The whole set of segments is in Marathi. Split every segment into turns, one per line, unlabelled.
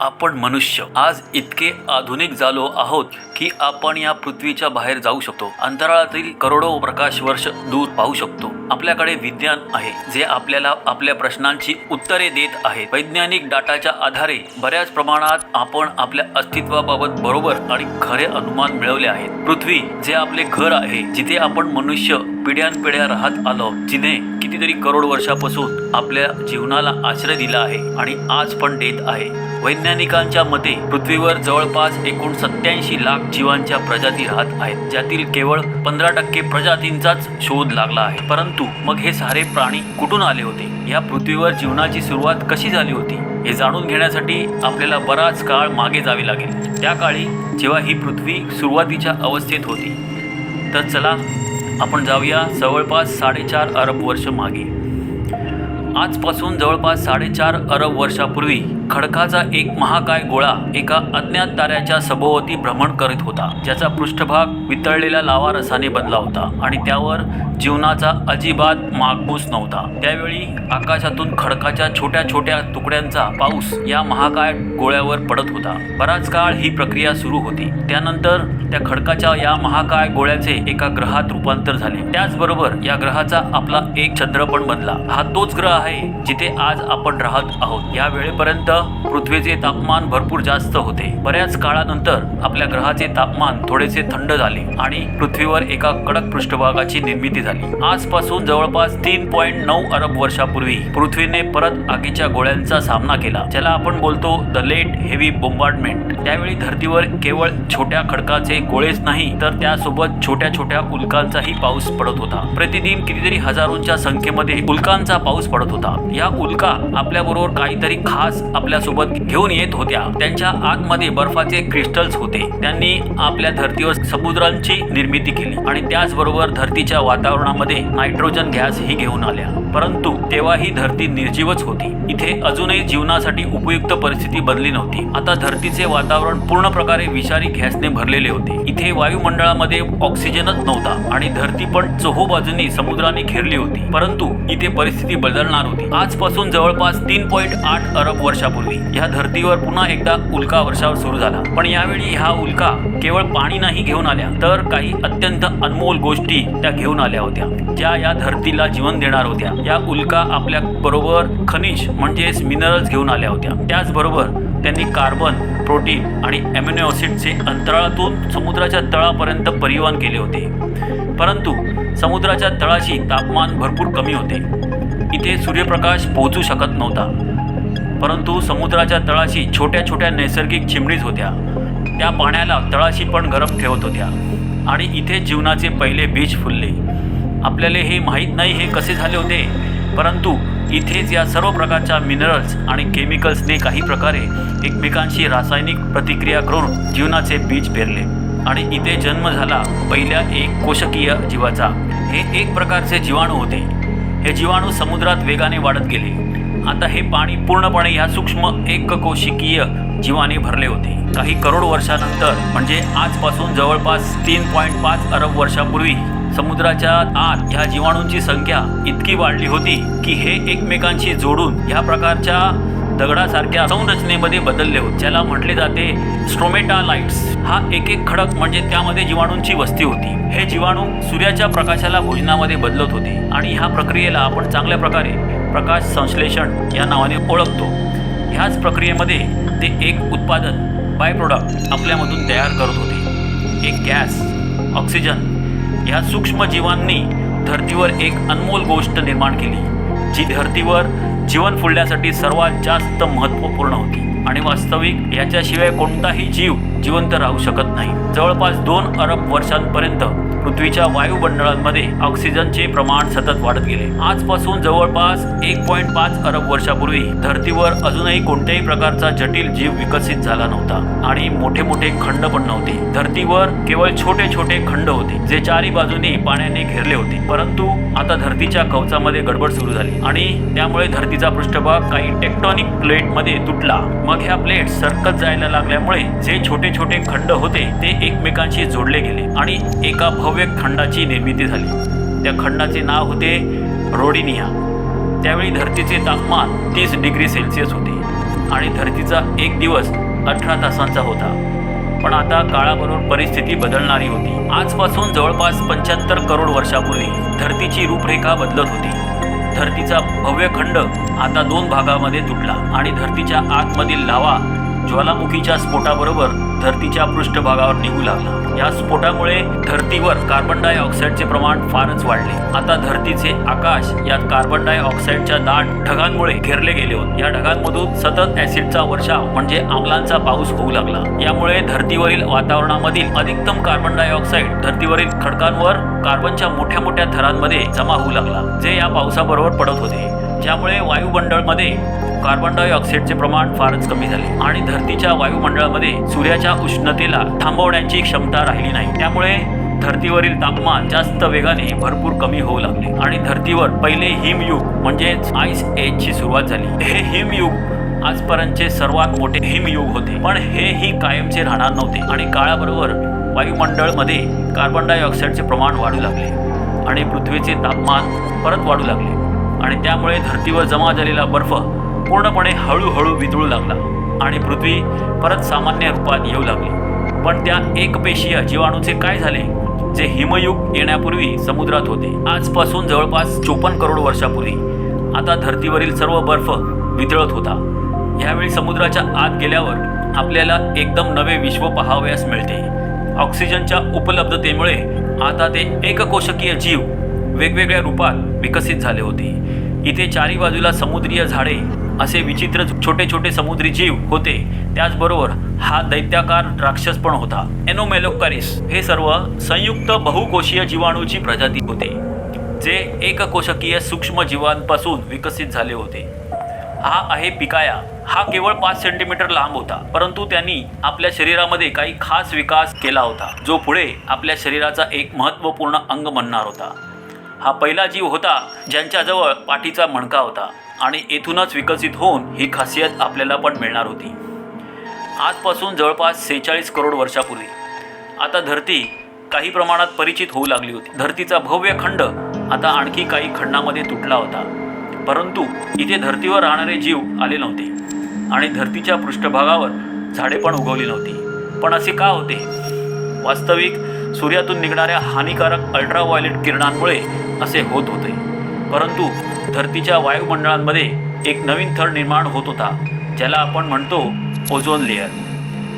आपण मनुष्य. आज इतके आधुनिक झालो आहोत की आपण या पृथ्वीच्या बाहेर जाऊ शकतो. अंतराळातील करोडो प्रकाश वर्ष दूर पाहू शकतो. आपल्याकडे विज्ञान आहे जे आपल्याला आपल्या प्रश्नांची उत्तरे देत आहे. वैज्ञानिक डाटाच्या आधारे बऱ्याच प्रमाणात आपण आपल्या अस्तित्वाबाबत बरोबर आणि खरे अनुमान मिळवले आहेत. पृथ्वी जे आपले घर आहे जिथे आपण मनुष्य पिढ्यानपिढ्या राहत आलो जिने कितीतरी करोड वर्षापासून आपल्या जीवनाला आश्रय दिला आहे आणि आज पण देत आहे. वैज्ञानिकांच्या मते पृथ्वीवर जवळपास एकूण सत्याऐंशी लाख जीवांच्या प्रजाती राहत आहेत. ज्यातील केवळ पंधरा टक्के प्रजातींचाच शोध लागला आहे. परंतु मग हे सारे प्राणी कुठून आले होते? या पृथ्वीवर जीवनाची सुरुवात कशी झाली होती? हे जाणून घेण्यासाठी आपल्याला बराच काळ मागे जावे लागेल. त्या काळी जेव्हा ही पृथ्वी सुरुवातीच्या अवस्थेत होती तर चला आपण जाऊया जवळपास साडेचार अरब वर्ष मागे. आजपासून जवळपास साडेचार अरब वर्षापूर्वी खडकाचा एक महाकाय गोळा एका अज्ञात ताऱ्याच्या सभोवती भ्रमण करीत होता ज्याचा पृष्ठभाग वितळलेल्या लावा रसाने बनला होता आणि त्यावर जीवनाचा अजिबात मागमूस नव्हता. त्यावेळी आकाशातून खडकाच्या छोट्या छोट्या तुकड्यांचा पाऊस या महाकाय गोळ्यावर पडत होता. बराच काळ ही प्रक्रिया सुरू होती. त्यानंतर त्या खडकाच्या या महाकाय गोळ्याचे एका ग्रहात रूपांतर झाले. त्याचबरोबर या ग्रहाचा आपला एक चंद्र पण बनला. हा तोच ग्रह आहे जिथे आज आपण राहत आहोत. या वेळेपर्यंत पृथ्वीचे तापमान भरपूर जास्त होते. बऱ्याच काळानंतर आपल्या ग्रहाचे तापमान थोडेसे थंड झाले आणि पृथ्वीवर एका कडक पृष्ठभागाची निर्मिती झाली. आजपासून जवळपास तीन पॉईंट नऊ अरब वर्षापूर्वी पृथ्वीने परत आगीच्या गोळ्यांचा सामना केला ज्याला आपण बोलतो द लेट हेवी बोंबार्डमेंट. त्यावेळी धर्तीवर केवळ छोट्या खडकाचे गोळेच नाही तर त्यासोबत छोट्या छोट्या उल्कांचाही पाऊस पडत होता. प्रतिदिन कितीतरी हजारोंच्या संख्येमध्ये उल्कांचा पाऊस पडत होता. या उल्का आपल्या बरोबर काहीतरी खास आपल्या सोबत घेऊन येत होत्या. त्यांच्या आतमध्ये बर्फाचे क्रिस्टल्स होते. त्यांनी आपल्या धर्तीवर समुद्रांची निर्मिती केली आणि त्याचबरोबर धर्तीच्या वातावरणामध्ये नायट्रोजन गॅस ही घेऊन आल्या. परंतु तेव्हा ही धरती निर्जीवच होती. इथे अजूनही जीवनासाठी उपयुक्त परिस्थिती बनली नव्हती. आता धरतीचे वातावरण पूर्ण प्रकारे विषारी गॅसने भरलेले होते. इथे वायुमंडळामध्ये ऑक्सिजनच नव्हता आणि धरती पण चोहोबाजूनी समुद्राने घेरली होती. परंतु इथे परिस्थिती बदलणार होती. आजपासून जवळपास तीन पॉईंट आठ अरब वर्षापूर्वी. या धर्तीवर पुन्हा एकदा उल्का वर्षावर सुरू झाला. पण यावेळी ह्या उल्का केवळ पाणी नाही घेऊन आल्या तर काही अत्यंत अनमोल गोष्टी त्या घेऊन आल्या होत्या ज्या या धरतीला जीवन देणार होत्या. या उल्का आपल्या बरोबर खनिज म्हणजेच मिनरल्स घेऊन आल्या होत्या. त्याचबरोबर त्यांनी कार्बन प्रोटीन आणि अॅमिनो ॲसिडचे अंतराळातून समुद्राच्या तळापर्यंत परिवहन केले होते. परंतु समुद्राच्या तळाशी तापमान भरपूर कमी होते. इथे सूर्यप्रकाश पोहोचू शकत नव्हता. परंतु समुद्राच्या तळाशी छोट्या छोट्या नैसर्गिक चिमणीज होत्या. त्या पाण्याला तळाशी पण गरम ठेवत होत्या. आणि इथे जीवनाचे पहिले बीज फुलले. आपल्याला हे माहीत नाही हे कसे झाले होते. परंतु इथेच या सर्व प्रकारच्या मिनरल्स आणि केमिकल्सने काही प्रकारे एकमेकांशी रासायनिक प्रतिक्रिया करून जीवनाचे बीज पेरले. आणि इथे जन्म झाला पहिल्या एक कोशकीय जीवाचा. हे एक प्रकारचे जीवाणू होते. हे जीवाणू समुद्रात वेगाने वाढत गेले. आता हे पाणी पूर्णपणे ह्या सूक्ष्म एककोशिकीय जीवाने भरले होते. काही करोड वर्षानंतर म्हणजे आजपासून जवळपास तीन पॉईंट पाच अरब वर्षापूर्वी समुद्राच्या आत ह्या जीवाणूंची संख्या इतकी वाढली होती की हे एकमेकांशी जोडून ह्या प्रकारच्या दगडासारख्या संरचनेमध्ये बदलले होते. ज्याला म्हटले जाते स्ट्रोमेटालाइट्स. हा एक एक खडक म्हणजे त्यामध्ये जीवाणूंची वस्ती होती. हे जीवाणू सूर्याच्या प्रकाशाला भोजनामध्ये बदलत होते आणि ह्या प्रक्रियेला आपण चांगल्या प्रकारे प्रकाश संश्लेषण या नावाने ओळखतो. ह्याच प्रक्रियेमध्ये ते एक उत्पादन बाय प्रोडक्ट आपल्यामधून तयार करत होते. एक गॅस ऑक्सिजन ह्या सूक्ष्म जीवांनी धर्तीवर एक अनमोल गोष्ट निर्माण केली जी धर्तीवर जीवन फुलण्यासाठी सर्वात जास्त महत्त्वपूर्ण होती. आणि वास्तविक याच्याशिवाय कोणताही जीव जिवंत राहू शकत नाही. जवळपास दोन अरब वर्षांपर्यंत पृथ्वीच्या वायुमंडळांमध्ये ऑक्सिजनचे प्रमाण सतत वाढत गेले. आजपासून जवळपास एक पॉईंट पाच अरब वर्षापूर्वी धर्तीवर अजूनही कोणत्याही प्रकारचा जटिल जीव विकसित झाला नव्हता आणि मोठे मोठे खंड पण नव्हते. धर्तीवर केवळ छोटे छोटे खंड होते जे चारी बाजूने पाण्याने घेरले होते. परंतु आता धर्तीच्या कवचामध्ये गडबड सुरू झाली आणि त्यामुळे धर्तीचा पृष्ठभाग काही टेक्टॉनिक प्लेटमध्ये तुटला. मग ह्या प्लेट सरकत जायला लागल्यामुळे जे छोटे छोटे खंड होते ते एकमेकांशी जोडले गेले आणि एका भव्य खंडाची निर्मिती झाली. त्या खंडाचे नाव होते रोडिनिया. त्यावेळी धरतीचे तापमान तीस डिग्री सेल्सिअस होते आणि धरतीचा एक दिवस अठरा तासांचा होता. पण आता काळाबरोबर परिस्थिती बदलणारी होती. आजपासून जवळपास पंच्याहत्तर करोड वर्षापूर्वी धरतीची रूपरेखा बदलत होती. धरतीचा भव्य खंड आता दोन भागामध्ये तुटला आणि धरतीच्या आतमधील लावा ज्वालामुखीच्या स्फोटाबरोबर धरतीच्या पृष्ठभागावर निघू लागला. या स्फोटामुळे धरतीवर कार्बन डायऑक्साईडचे प्रमाण फारच वाढले. आता धरतीचे आकाश या कार्बन डायऑक्साईडच्या दाट ढगांमुळे घेरले गेले होते. या ढगांमधून सतत ऍसिडचा वर्षाव म्हणजे आम्लांचा पाऊस होऊ लागला. यामुळे धरतीवरील वातावरणामधील अधिकतम कार्बन डायऑक्साईड धरतीवरील खडकांवर कार्बनच्या मोठ्या मोठ्या थरांमध्ये जमा होऊ लागला जे या पावसाबरोबर पडत होते. ज्यामुळे वायुमंडळमध्ये कार्बन डायऑक्साईडचे प्रमाण फारच कमी झाले आणि धरतीच्या वायुमंडळामध्ये सूर्याच्या उष्णतेला थांबवण्याची क्षमता राहिली नाही. त्यामुळे धरतीवरील तापमान जास्त वेगाने भरपूर कमी होऊ लागले आणि धरतीवर पहिले हिमयुग म्हणजेच आईस एजची सुरुवात झाली. हे हिमयुग आजपर्यंतचे सर्वात मोठे हिमयुग होते. पण हे ही कायमचे राहणार नव्हते आणि काळाबरोबर वायुमंडळमध्ये कार्बन डायऑक्साईडचे प्रमाण वाढू लागले आणि पृथ्वीचे तापमान परत वाढू लागले. आणि त्यामुळे धरतीवर जमा झालेला बर्फ पूर्णपणे हळूहळू वितळू लागला आणि पृथ्वी परत सामान्य रूपात येऊ लागली. पण त्या एकपेशीय जीवाणूचे काय झाले? जे हिमयुग येण्यापूर्वी समुद्रात होते. आजपासून जवळपास चोपन्न करोड वर्षापूर्वी. आता धरतीवरील सर्व बर्फ वितळत होता. यावेळी समुद्राच्या आत गेल्यावर आपल्याला एकदम नवे विश्व पहावयास मिळते. ऑक्सिजनच्या उपलब्धतेमुळे आता ते एककोशकीय जीव वेगवेगळ्या रूपात विकसित झाले होते. इथे चारी बाजूला समुद्रीय झाडे असे विचित्र छोटे छोटे समुद्री जीव होते. त्याचबरोबर हा दैत्याकार राक्षस पण होता. एनोमेलोकारिस हे सर्व संयुक्त बहुकोशीय जीवाणूची प्रजाती होते जे एककोशकीय सूक्ष्म जीवांपासून विकसित झाले होते. हा आहे पिकाया. हा केवळ पाच सेंटीमीटर लांब होता परंतु त्यांनी आपल्या शरीरामध्ये काही खास विकास केला होता जो पुढे आपल्या शरीराचा एक महत्त्वपूर्ण अंग म्हणणार होता. हा पहिला जीव होता ज्यांच्याजवळ पाठीचा मणका होता. आणि येथूनच विकसित होऊन ही खासियत आपल्याला पण मिळणार होती. आजपासून जवळपास सेहेचाळीस करोड वर्षापूर्वी. आता धरती काही प्रमाणात परिचित होऊ लागली होती. धरतीचा भव्य खंड आता आणखी काही खंडामध्ये तुटला होता. परंतु इथे धरतीवर राहणारे जीव आले नव्हते. आणि धरतीच्या पृष्ठभागावर झाडे पण उगवली नव्हती. पण असे का होते? वास्तविक सूर्यातून निघणाऱ्या हानिकारक अल्ट्राव्हायलेट किरणांमुळे असे होत होते. परंतु धरतीच्या वायुमंडळांमध्ये एक नवीन थर निर्माण होत होता ज्याला आपण म्हणतो ओझोन लेअर.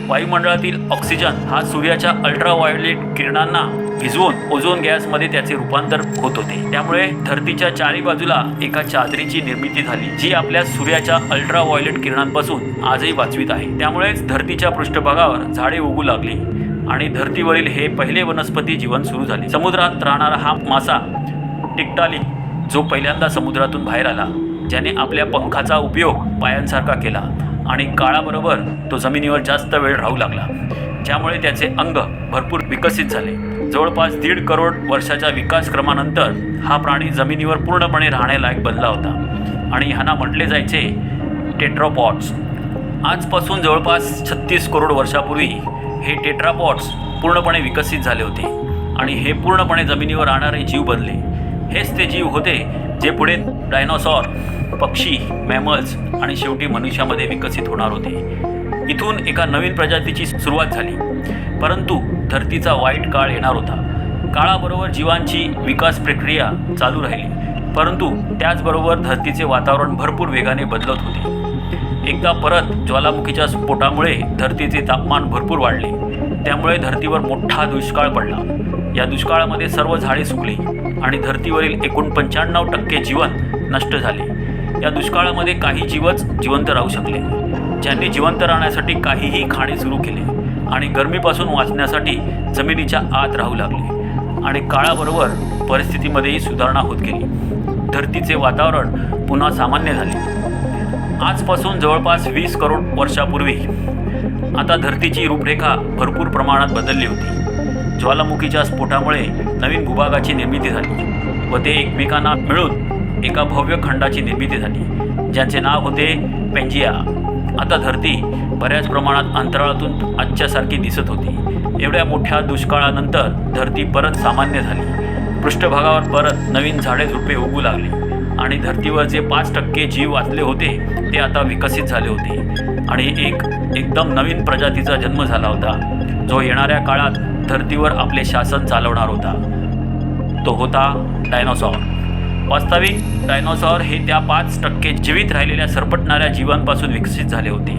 वायुमंडळातील ऑक्सिजन हा सूर्याच्या अल्ट्राव्हायोलेट किरणांना भिजवून ओझोन गॅसमध्ये त्याचे रूपांतर होत होते. त्यामुळे धरतीच्या चारी बाजूला एका चादरीची निर्मिती झाली जी आपल्या सूर्याच्या अल्ट्राव्हायोलेट किरणांपासून आजही वाचवीत आहे. त्यामुळेच धरतीच्या पृष्ठभागावर झाडे उगू लागली आणि धरतीवरील हे पहिले वनस्पती जीवन सुरू झाले. समुद्रात राहणारा हा मासा टिकटाली जो पहिल्यांदा समुद्रातून बाहेर आला ज्याने आपल्या पंखाचा उपयोग पायांसारखा केला आणि काळाबरोबर तो जमिनीवर जास्त वेळ राहू लागला ज्यामुळे त्याचे अंग भरपूर विकसित झाले. जवळपास दीड करोड वर्षाच्या विकासक्रमानंतर हा प्राणी जमिनीवर पूर्णपणे राहण्यालायक बनला होता आणि ह्यांना म्हटले जायचे टेट्रापॉट्स आजपासून जवळपास छत्तीस करोड वर्षापूर्वी हे टेट्रापॉट्स पूर्णपणे विकसित झाले होते आणि हे पूर्णपणे जमिनीवर राहणारे जीव बनले. हेच ते जीव होते जे पुढे डायनोसॉर पक्षी मॅमल्स आणि शेवटी मनुष्यामध्ये विकसित होणार होते. इथून एका नवीन प्रजातीची सुरुवात झाली. परंतु धरतीचा वाईट काळ येणार होता. काळाबरोबर जीवांची विकास प्रक्रिया चालू राहिली. परंतु त्याचबरोबर धरतीचे वातावरण भरपूर वेगाने बदलत होते. एकदा परत ज्वालामुखीच्या स्फोटामुळे धरतीचे तापमान भरपूर वाढले. त्यामुळे धरतीवर मोठा दुष्काळ पडला. या दुष्काळामध्ये सर्व झाडे सुकली. आणि धरतीवरील एकूण पंच्याण्णव टक्के जीवन नष्ट झाले. या दुष्काळामध्ये काही जीवच जिवंत राहू शकले. ज्यांनी जिवंत राहण्यासाठी काहीही खाणे सुरू केले आणि गरमीपासून वाचण्यासाठी जमिनीच्या आत राहू लागले आणि काळाबरोबर परिस्थितीमध्येही सुधारणा होत गेली. धरतीचे वातावरण पुन्हा सामान्य झाले. आजपासून जवळपास वीस करोड वर्षापूर्वी आता धरतीची रूपरेखा भरपूर प्रमाणात बदलली होती. ज्वालामुखीच्या स्फोटामुळे नवीन भूभागाची निर्मिती झाली व ते एकमेकांना मिळून एका भव्य खंडाची निर्मिती झाली ज्याचे नाव होते पेंजिया. आता धरती बऱ्याच प्रमाणात अंतराळातून आजच्यासारखी दिसत होती. एवढ्या मोठ्या दुष्काळानंतर धरती परत सामान्य झाली. पृष्ठभागावर परत नवीन झाडे झुडपे उगू लागली आणि धर्तीवर जे पाच टक्के जीव वाचले होते ते आता विकसित झाले होते. आणि एक एकदम नवीन प्रजातीचा जन्म झाला होता. जो येणाऱ्या काळात धर्तीवर आपले शासन चालवणार होता. तो होता डायनोसॉर. वास्तविक डायनोसॉर हे त्या पाच टक्के जीवित राहिलेल्या सरपटणाऱ्या जीवांपासून विकसित झाले होते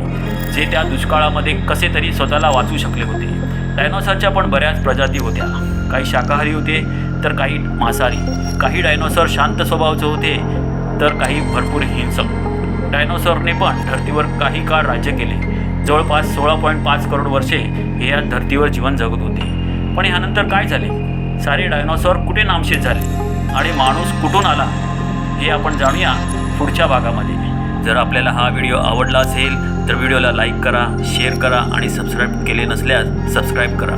जे त्या दुष्काळामध्ये कसे तरी स्वतःला वाचू शकले होते. डायनोसॉरच्या पण बऱ्याच प्रजाती होत्या. काही शाकाहारी होते तर काही मांसाहारी. काही डायनोसॉर शांत स्वभावाचे होते तर काही भरपूर हिंसक. डायनोसॉरने पण धर्तीवर काही काळ राज्य केले. जवळपास सोळा पॉईंट पाच करोड वर्षे हे या धर्तीवर जीवन जगत होते. पण ह्यानंतर काय झाले? सारे डायनॉसॉर कुठे नामशेष झाले? आणि माणूस कुठून आला? हे आपण जाणूया पुढच्या भागामध्ये. जर आपल्याला हा व्हिडिओ आवडला असेल तर व्हिडिओला लाईक करा शेअर करा आणि सबस्क्राईब केले नसल्यास सबस्क्राईब करा.